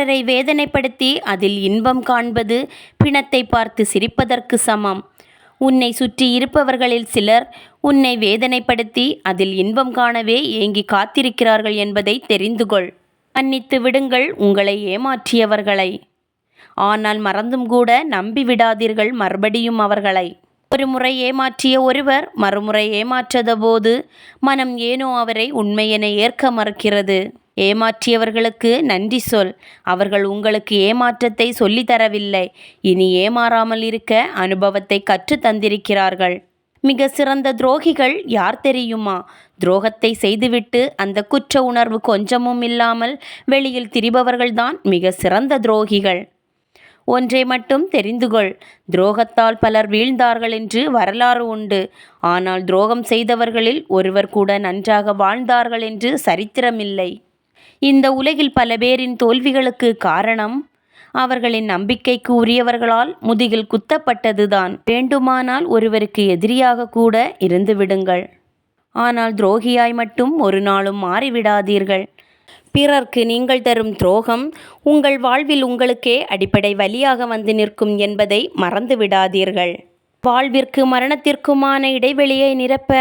பிறரை வேதனைப்படுத்தி அதில் இன்பம் காண்பது பிணத்தை பார்த்து சிரிப்பதற்கு சமம். உன்னை சுற்றி இருப்பவர்களில் சிலர் உன்னை வேதனைப்படுத்தி அதில் இன்பம் காணவே ஏங்கி காத்திருக்கிறார்கள் என்பதை தெரிந்து கொள். மன்னித்து விடுங்கள் உங்களை ஏமாற்றியவர்களை. ஆனால் மறந்தும் கூட நம்பிவிடாதீர்கள் மறுபடியும் அவர்களை. ஒரு முறை ஏமாற்றிய ஒருவர் மறுமுறை ஏமாற்றத போது மனம் ஏனோ அவரை உண்மையென ஏற்க மறுக்கிறது. ஏமாற்றியவர்களுக்கு நன்றி சொல். அவர்கள் உங்களுக்கு ஏமாற்றத்தை சொல்லித் தரவில்லை. இனி ஏமாறாமல் இருக்க அனுபவத்தை கற்றுத் தந்திருக்கிறார்கள். மிக சிறந்த துரோகிகள் யார் தெரியுமா? துரோகத்தை செய்துவிட்டு அந்த குற்ற உணர்வு கொஞ்சமும் இல்லாமல் வெளியில் திரிபவர்கள்தான் மிக சிறந்த துரோகிகள். ஒன்றை மட்டும் தெரிந்துகொள் துரோகத்தால் பலர் வீழ்ந்தார்கள் என்று வரலாறு உண்டு. ஆனால் துரோகம் செய்தவர்களில் ஒருவர் கூட நன்றாக வாழ்ந்தார்கள் என்று சரித்திரமில்லை. இந்த உலகில் பல பேரின் தோல்விகளுக்கு காரணம் அவர்களின் நம்பிக்கைக்கு உரியவர்களால் முதுகில் குத்தப்பட்டதுதான். வேண்டுமானால் ஒருவருக்கு எதிரியாக கூட இருந்து விடுங்கள். ஆனால் துரோகியாய் மட்டும் ஒரு நாளும் மாறிவிடாதீர்கள். பிறர்க்கு நீங்கள் தரும் துரோகம் உங்கள் வாழ்வில் உங்களுக்கே அடிப்படை வழியாக வந்து நிற்கும் என்பதை மறந்து விடாதீர்கள் வாழ்விற்கு மரணத்திற்குமான இடைவெளியை நிரப்ப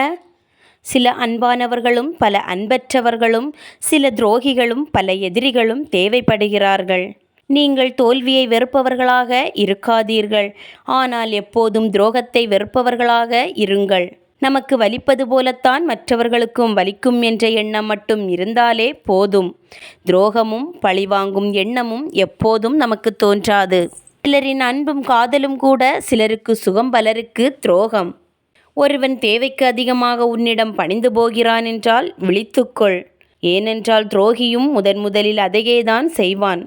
சில அன்பானவர்களும் பல அன்பற்றவர்களும் சில துரோகிகளும் பல எதிரிகளும் தேவைப்படுகிறார்கள். நீங்கள் தோல்வியை வெறுப்பவர்களாக இருக்காதீர்கள். ஆனால் எப்போதும் துரோகத்தை வெறுப்பவர்களாக இருங்கள். நமக்கு வலிப்பது போலத்தான் மற்றவர்களுக்கும் வலிக்கும் என்ற எண்ணம் மட்டும் இருந்தாலே போதும். துரோகமும் பழிவாங்கும் எண்ணமும் எப்போதும் நமக்கு தோன்றாது. சிலரின் அன்பும் காதலும் கூட சிலருக்கு சுகம் பலருக்கு துரோகம். ஒருவன் தேவைக்கு அதிகமாக உன்னிடம் பணிந்து போகிறான் என்றால் விழித்துக்கொள். ஏனென்றால் துரோகியும் முதன் முதலில் அதையேதான் செய்வான்.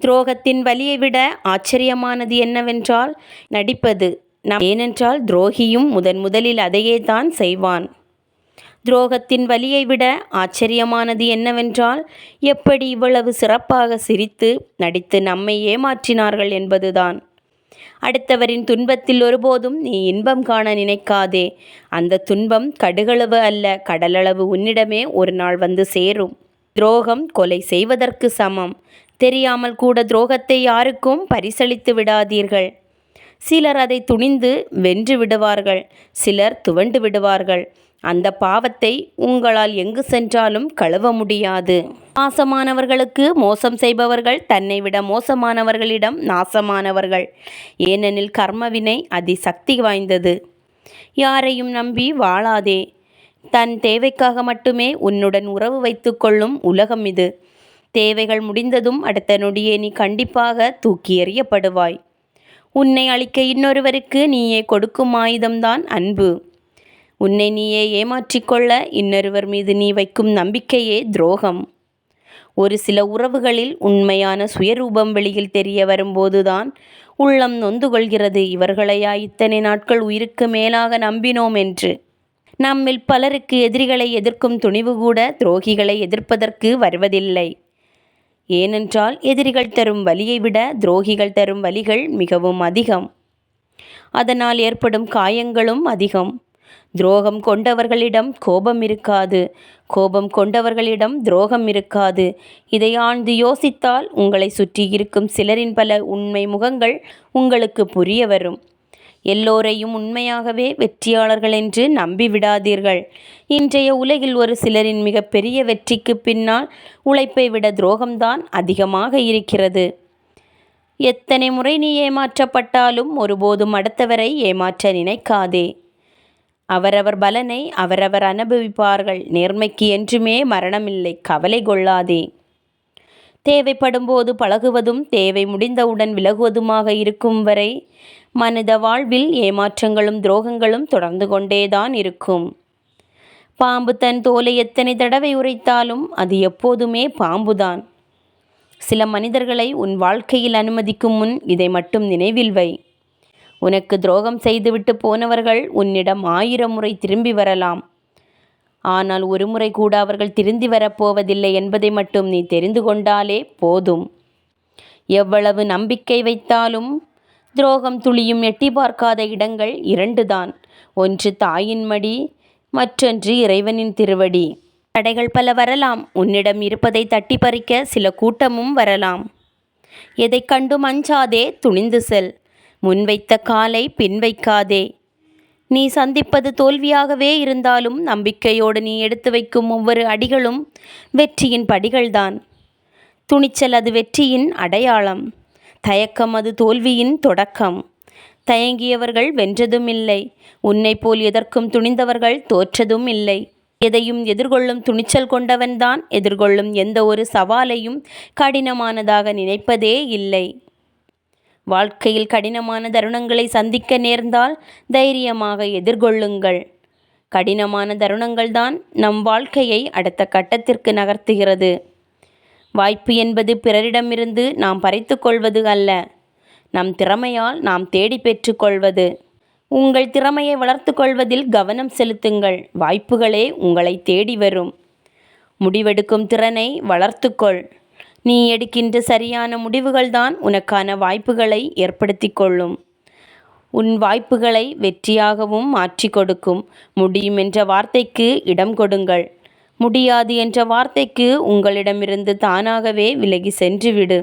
துரோகத்தின் வலியை விட ஆச்சரியமானது என்னவென்றால் நடிப்பது. நம் ஏனென்றால் துரோகியும் முதன் முதலில் அதையே தான் செய்வான். துரோகத்தின் வலியை விட ஆச்சரியமானது என்னவென்றால் எப்படி இவ்வளவு சிறப்பாக சிரித்து நடித்து நம்மை ஏமாற்றினார்கள் என்பதுதான். அடுத்தவரின் துன்பத்தில் ஒருபோதும் நீ இன்பம் காண நினைக்காதே. அந்த துன்பம் கடுகளவு அல்ல கடலளவு உன்னிடமே ஒரு நாள் வந்து சேரும். துரோகம் கொலை செய்வதற்கு சமம். தெரியாமல் கூட துரோகத்தை யாருக்கும் பரிசளித்து விடாதீர்கள். சிலர் அதை துணிந்து வென்று விடுவார்கள் சிலர் துவண்டு விடுவார்கள். அந்த பாவத்தை உங்களால் எங்கு சென்றாலும் கழுவ முடியாது. நாசமானவர்களுக்கு மோசம் செய்பவர்கள் தன்னை விட மோசமானவர்களிடம் நாசமானவர்கள். ஏனெனில் கர்மவினை அதிசக்தி வாய்ந்தது. யாரையும் நம்பி வாழாதே. தன் தேவைக்காக மட்டுமே உன்னுடன் உறவு வைத்துக்கொள்ளும் உலகம் இது. தேவைகள் முடிந்ததும் அடுத்த நொடியே நீ கண்டிப்பாக தூக்கி எறியப்படுவாய். உன்னை அழிக்க இன்னொருவருக்கு நீயே கொடுக்கும் ஆயுதம்தான் அன்பு. உன்னை நீயே ஏமாற்றிக்கொள்ள இன்னொருவர் மீது நீ வைக்கும் நம்பிக்கையே துரோகம். ஒரு சில உறவுகளில் உண்மையான சுயரூபம் வெளியில் தெரிய வரும்போதுதான் உள்ளம் நொந்து கொள்கிறது இவர்களையா இத்தனை நாட்கள் உயிருக்கு மேலாக நம்பினோம் என்று. நம்மில் பலருக்கு எதிரிகளை எதிர்க்கும் துணிவு கூட துரோகிகளை எதிர்ப்பதற்கு வருவதில்லை. ஏனென்றால் எதிரிகள் தரும் வலியை விட துரோகிகள் தரும் வலிகள் மிகவும் அதிகம். அதனால் ஏற்படும் காயங்களும் அதிகம். துரோகம் கொண்டவர்களிடம் கோபம் இருக்காது. கோபம் கொண்டவர்களிடம் துரோகம் இருக்காது. இதை ஆழ்ந்து யோசித்தால் உங்களை சுற்றி இருக்கும் சிலரின் பல உண்மை முகங்கள் உங்களுக்கு புரிய வரும். எல்லோரையும் உண்மையாகவே வெற்றியாளர்கள் என்று நம்பி விடாதீர்கள். இன்றைய உலகில் ஒரு சிலரின் மிகப்பெரிய வெற்றிக்கு பின்னால் உழைப்பை விட துரோகம்தான் அதிகமாக இருக்கிறது. எத்தனை முறை நீ ஏமாற்றப்பட்டாலும் ஒருபோதும் அடுத்தவரை ஏமாற்ற நினைக்காதே. அவரவர் பலனை அவரவர் அனுபவிப்பார்கள். நேர்மைக்கு என்றுமே மரணமில்லை. கவலை கொள்ளாதே. தேவைப்படும் போது பழகுவதும் தேவை முடிந்தவுடன் விலகுவதுமாக இருக்கும் வரை மனித வாழ்வில் ஏமாற்றங்களும் துரோகங்களும் தொடர்ந்து கொண்டேதான் இருக்கும். பாம்பு தன் தோலை எத்தனை தடவை உரைத்தாலும் அது எப்போதுமே பாம்புதான். சில மனிதர்களை உன் வாழ்க்கையில் அனுமதிக்கும் முன் இதை மட்டும் நினைவில் வை. உனக்கு துரோகம் செய்துவிட்டு போனவர்கள் உன்னிடம் ஆயிரம் முறை திரும்பி வரலாம். ஆனால் ஒரு முறை கூட அவர்கள் திருந்தி வரப்போவதில்லை என்பதை மட்டும் நீ தெரிந்து கொண்டாலே போதும். எவ்வளவு நம்பிக்கை வைத்தாலும் துரோகம் துளியும் எட்டி பார்க்காத இடங்கள் இரண்டுதான். ஒன்று தாயின் மடி மற்றொன்று இறைவனின் திருவடி. தடைகள் பல வரலாம். உன்னிடம் இருப்பதை தட்டி பறிக்க சில கூட்டமும் வரலாம். எதைக் கண்டும் அஞ்சாதே துணிந்து செல். முன்வைத்த காலை பின்வைக்காதே. நீ சந்திப்பது தோல்வியாகவே இருந்தாலும் நம்பிக்கையோடு நீ எடுத்து வைக்கும் ஒவ்வொரு அடிகளும் வெற்றியின் படிகள்தான். துணிச்சல் அது வெற்றியின் அடையாளம். தயக்கம் அது தோல்வியின் தொடக்கம். தயங்கியவர்கள் வென்றதும் இல்லை. உன்னை போல் எதற்கும் துணிந்தவர்கள் தோற்றதும் இல்லை. எதையும் எதிர்கொள்ளும் துணிச்சல் கொண்டவன்தான் எதிர்கொள்ளும் எந்த ஒரு சவாலையும் கடினமானதாக நினைப்பதே இல்லை. வாழ்க்கையில் கடினமான தருணங்களை சந்திக்க நேர்ந்தால் தைரியமாக எதிர்கொள்ளுங்கள். கடினமான தருணங்கள்தான் நம் வாழ்க்கையை அடுத்த கட்டத்திற்கு நகர்த்துகிறது. வாய்ப்பு என்பது பிறரிடமிருந்து நாம் பறித்து கொள்வது அல்ல. நம் திறமையால் நாம் தேடி பெற்றுக்கொள்வது உங்கள் திறமையை வளர்த்து கொள்வதில் கவனம் செலுத்துங்கள். வாய்ப்புகளே உங்களை தேடி வரும். முடிவெடுக்கும் திறனை வளர்த்துக்கொள் நீ எடுக்கின்ற சரியான முடிவுகள்தான் உனக்கான வாய்ப்புகளை ஏற்படுத்தி கொள்ளும் உன் வாய்ப்புகளை வெற்றியாகவும் மாற்றி கொடுக்கும். முடியும் என்ற வார்த்தைக்கு இடம் கொடுங்கள். முடியாது என்ற வார்த்தைக்கு உங்களிடமிருந்து தானாகவே விலகி சென்றுவிடு.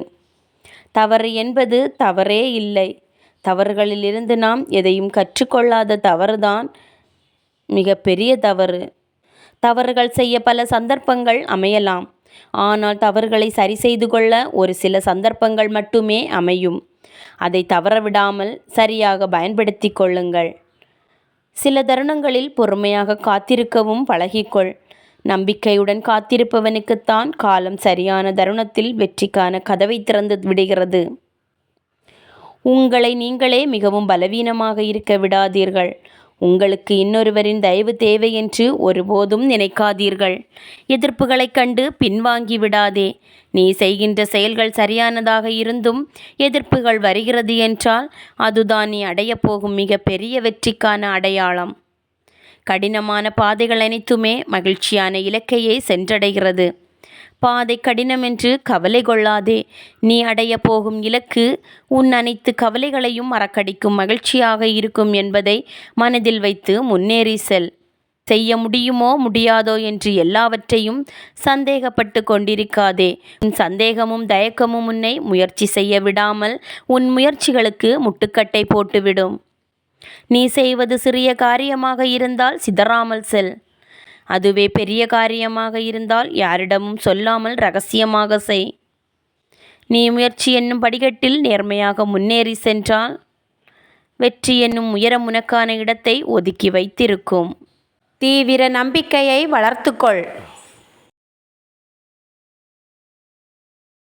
தவறு என்பது தவறே இல்லை. தவறுகளிலிருந்து நாம் எதையும் கற்றுக்கொள்ளாத தவறுதான் மிகப்பெரிய தவறு. தவறுகள் செய்ய பல சந்தர்ப்பங்கள் அமையலாம். ஆனால் தவறுகளை சரி செய்து கொள்ள ஒரு சில சந்தர்ப்பங்கள் மட்டுமே அமையும். அதை தவறவிடாமல் சரியாக பயன்படுத்தி கொள்ளுங்கள். சில தருணங்களில் பொறுமையாக காத்திருக்கவும் பழகிக்கொள். நம்பிக்கையுடன் காத்திருப்பவனுக்குத்தான் காலம் சரியான தருணத்தில் வெற்றிக்கான கதவை திறந்து விடுகிறது. உங்களை நீங்களே மிகவும் பலவீனமாக இருக்க விடாதீர்கள். உங்களுக்கு இன்னொருவரின் தயவு தேவை என்று ஒருபோதும் நினைக்காதீர்கள். எதிர்ப்புகளைக் கண்டு பின்வாங்கி விடாதே. நீ செய்கின்ற செயல்கள் சரியானதாக இருந்தும் எதிர்ப்புகள் வருகிறது என்றால் அதுதான் நீ அடையப் போகும் மிக பெரிய வெற்றிக்கான அடையாளம். கடினமான பாதைகள் அனைத்துமே மகிழ்ச்சியான இலக்கையை சென்றடைகிறது. பாதை கடினம் என்று கவலை கொள்ளாதே. நீ அடைய போகும் இலக்கு உன் அனைத்து கவலைகளையும் மறக்கடிக்கும் மகிழ்ச்சியாக இருக்கும் என்பதை மனதில் வைத்து முன்னேறி செல். செய்ய முடியுமோ முடியாதோ என்று எல்லாவற்றையும் சந்தேகப்பட்டு கொண்டிருக்காதே. உன் சந்தேகமும் தயக்கமும் உன்னை முயற்சி செய்ய விடாமல் உன் முயற்சிகளுக்கு முட்டுக்கட்டை போட்டுவிடும். நீ செய்வது சிறிய காரியமாக இருந்தால் சிதறாமல் செல். அதுவே பெரிய காரியமாக இருந்தால் யாரிடமும் சொல்லாமல் ரகசியமாக செய். நீ முயற்சி என்னும் படிக்கட்டில் நேர்மையாக முன்னேறி சென்றால் வெற்றி என்னும் உயரம் உனக்கான இடத்தை ஒதுக்கி வைத்திருக்கும். தீவிர நம்பிக்கையை வளர்த்துக்கொள்.